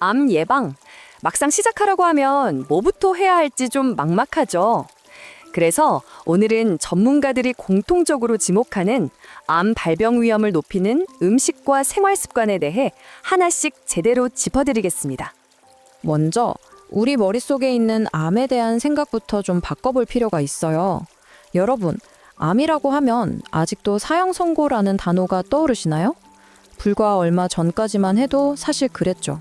암 예방. 막상 시작하라고 하면 뭐부터 해야 할지 좀 막막하죠. 그래서 오늘은 전문가들이 공통적으로 지목하는 암 발병 위험을 높이는 음식과 생활 습관에 대해 하나씩 제대로 짚어드리겠습니다. 먼저 우리 머릿속에 있는 암에 대한 생각부터 좀 바꿔볼 필요가 있어요. 여러분, 암이라고 하면 아직도 사형 선고라는 단어가 떠오르시나요? 불과 얼마 전까지만 해도 사실 그랬죠.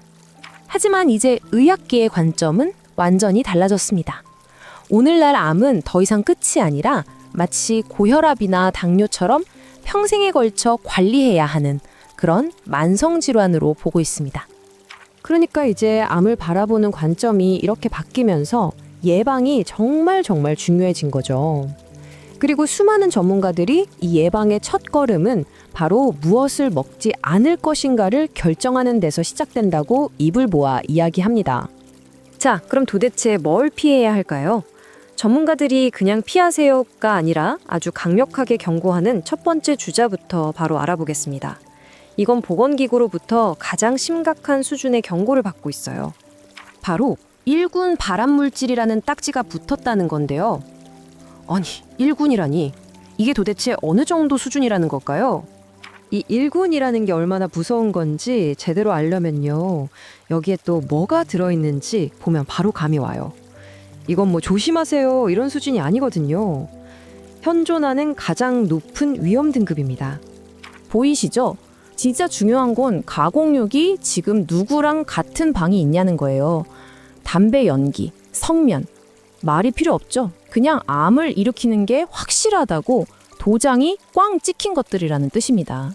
하지만 이제 의학계의 관점은 완전히 달라졌습니다. 오늘날 암은 더 이상 끝이 아니라 마치 고혈압이나 당뇨처럼 평생에 걸쳐 관리해야 하는 그런 만성 질환으로 보고 있습니다. 그러니까 이제 암을 바라보는 관점이 이렇게 바뀌면서 예방이 정말 정말 중요해진 거죠. 그리고 수많은 전문가들이 이 예방의 첫 걸음은 바로 무엇을 먹지 않을 것인가를 결정하는 데서 시작된다고 입을 모아 이야기합니다. 자, 그럼 도대체 뭘 피해야 할까요? 전문가들이 그냥 피하세요가 아니라 아주 강력하게 경고하는 첫 번째 주자부터 바로 알아보겠습니다. 이건 보건기구로부터 가장 심각한 수준의 경고를 받고 있어요. 바로 1군 발암물질이라는 딱지가 붙었다는 건데요. 아니, 1군이라니. 이게 도대체 어느 정도 수준이라는 걸까요? 이 1군이라는 게 얼마나 무서운 건지 제대로 알려면요. 여기에 또 뭐가 들어있는지 보면 바로 감이 와요. 이건 뭐 조심하세요 이런 수준이 아니거든요. 현존하는 가장 높은 위험 등급입니다. 보이시죠? 진짜 중요한 건 가공육이 지금 누구랑 같은 방이 있냐는 거예요. 담배 연기, 성면. 말이 필요 없죠. 그냥 암을 일으키는 게 확실하다고 도장이 꽝 찍힌 것들이라는 뜻입니다.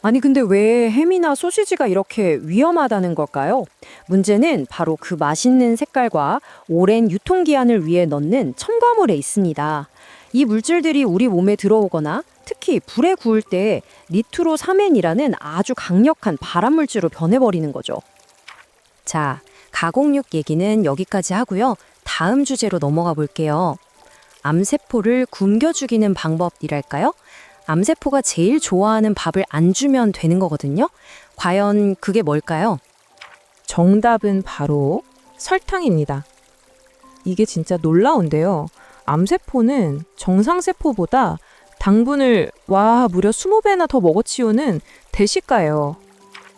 아니 근데 왜 햄이나 소시지가 이렇게 위험하다는 걸까요? 문제는 바로 그 맛있는 색깔과 오랜 유통기한을 위해 넣는 첨가물에 있습니다. 이 물질들이 우리 몸에 들어오거나 특히 불에 구울 때 니트로사멘이라는 아주 강력한 발암물질로 변해버리는 거죠. 자, 가공육 얘기는 여기까지 하고요. 다음 주제로 넘어가 볼게요. 암세포를 굶겨 죽이는 방법이랄까요? 암세포가 제일 좋아하는 밥을 안 주면 되는 거거든요. 과연 그게 뭘까요? 정답은 바로 설탕입니다. 이게 진짜 놀라운데요. 암세포는 정상세포보다 당분을 와 무려 20배나 더 먹어치우는 대식가예요.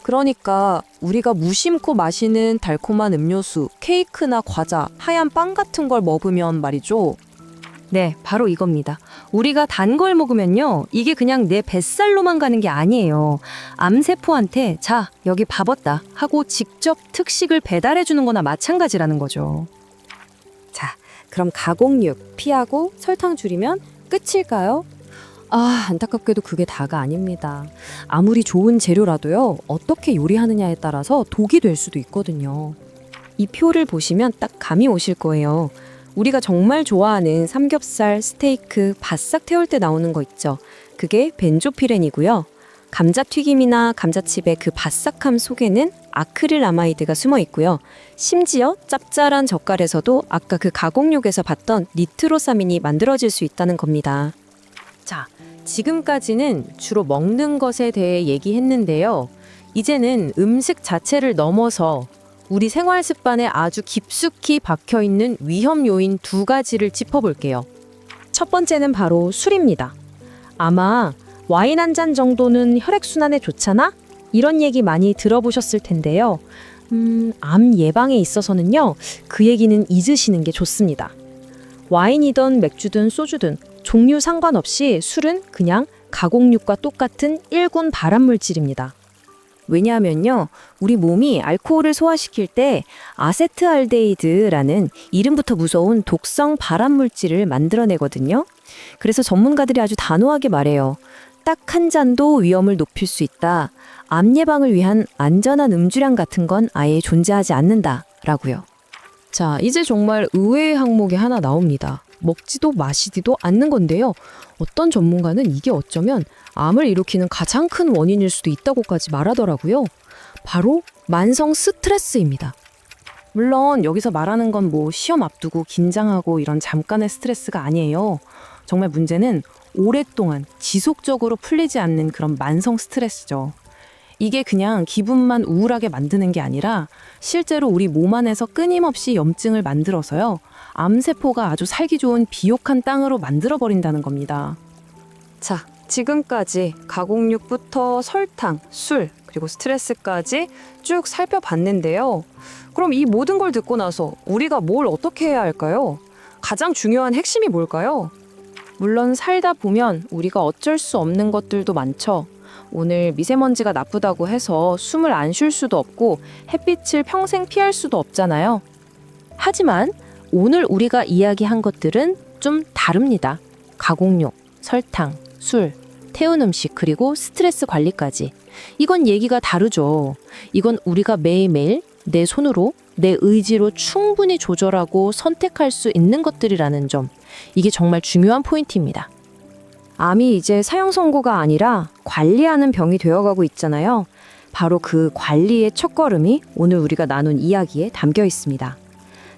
그러니까 우리가 무심코 마시는 달콤한 음료수, 케이크나 과자, 하얀 빵 같은 걸 먹으면 말이죠. 네, 바로 이겁니다. 우리가 단 걸 먹으면요. 이게 그냥 내 뱃살로만 가는 게 아니에요. 암세포한테 자, 여기 밥 얻다 하고 직접 특식을 배달해 주는 거나 마찬가지라는 거죠. 자, 그럼 가공육 피하고 설탕 줄이면 끝일까요? 아, 안타깝게도 그게 다가 아닙니다. 아무리 좋은 재료라도요. 어떻게 요리하느냐에 따라서 독이 될 수도 있거든요. 이 표를 보시면 딱 감이 오실 거예요. 우리가 정말 좋아하는 삼겹살, 스테이크, 바싹 태울 때 나오는 거 있죠. 그게 벤조피렌이고요. 감자튀김이나 감자칩의 그 바싹함 속에는 아크릴아마이드가 숨어 있고요. 심지어 짭짤한 젓갈에서도 아까 그 가공육에서 봤던 니트로사민이 만들어질 수 있다는 겁니다. 자, 지금까지는 주로 먹는 것에 대해 얘기했는데요. 이제는 음식 자체를 넘어서 우리 생활 습관에 아주 깊숙이 박혀 있는 위험 요인 두 가지를 짚어볼게요. 첫 번째는 바로 술입니다. 아마 와인 한 잔 정도는 혈액순환에 좋잖아? 이런 얘기 많이 들어보셨을 텐데요. 음, 암 예방에 있어서는요, 그 얘기는 잊으시는 게 좋습니다. 와인이든 맥주든 소주든 종류 상관없이 술은 그냥 가공육과 똑같은 1군 발암물질입니다. 왜냐하면요, 우리 몸이 알코올을 소화시킬 때 아세트알데히드라는 이름부터 무서운 독성 발암물질을 만들어내거든요. 그래서 전문가들이 아주 단호하게 말해요. 딱 한 잔도 위험을 높일 수 있다. 암 예방을 위한 안전한 음주량 같은 건 아예 존재하지 않는다. 라고요. 자, 이제 정말 의외의 항목이 하나 나옵니다. 먹지도 마시지도 않는 건데요. 어떤 전문가는 이게 어쩌면 암을 일으키는 가장 큰 원인일 수도 있다고까지 말하더라고요. 바로 만성 스트레스입니다. 물론 여기서 말하는 건 뭐 시험 앞두고 긴장하고 이런 잠깐의 스트레스가 아니에요. 정말 문제는 오랫동안 지속적으로 풀리지 않는 그런 만성 스트레스죠. 이게 그냥 기분만 우울하게 만드는 게 아니라 실제로 우리 몸 안에서 끊임없이 염증을 만들어서요. 암세포가 아주 살기 좋은 비옥한 땅으로 만들어 버린다는 겁니다. 자, 지금까지 가공육부터 설탕, 술, 그리고 스트레스까지 쭉 살펴봤는데요. 그럼 이 모든 걸 듣고 나서 우리가 뭘 어떻게 해야 할까요? 가장 중요한 핵심이 뭘까요? 물론 살다 보면 우리가 어쩔 수 없는 것들도 많죠. 오늘 미세먼지가 나쁘다고 해서 숨을 안 쉴 수도 없고 햇빛을 평생 피할 수도 없잖아요. 하지만 오늘 우리가 이야기한 것들은 좀 다릅니다. 가공육, 설탕, 술, 태운 음식 그리고 스트레스 관리까지. 이건 얘기가 다르죠. 이건 우리가 매일매일 내 손으로 내 의지로 충분히 조절하고 선택할 수 있는 것들이라는 점. 이게 정말 중요한 포인트입니다. 암이 이제 사형 선고가 아니라 관리하는 병이 되어가고 있잖아요. 바로 그 관리의 첫걸음이 오늘 우리가 나눈 이야기에 담겨 있습니다.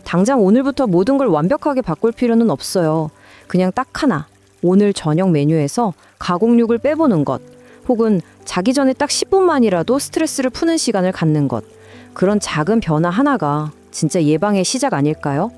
당장 오늘부터 모든 걸 완벽하게 바꿀 필요는 없어요. 그냥 딱 하나. 오늘 저녁 메뉴에서 가공육을 빼보는 것. 혹은 자기 전에 딱 10분만이라도 스트레스를 푸는 시간을 갖는 것. 그런 작은 변화 하나가 진짜 예방의 시작 아닐까요?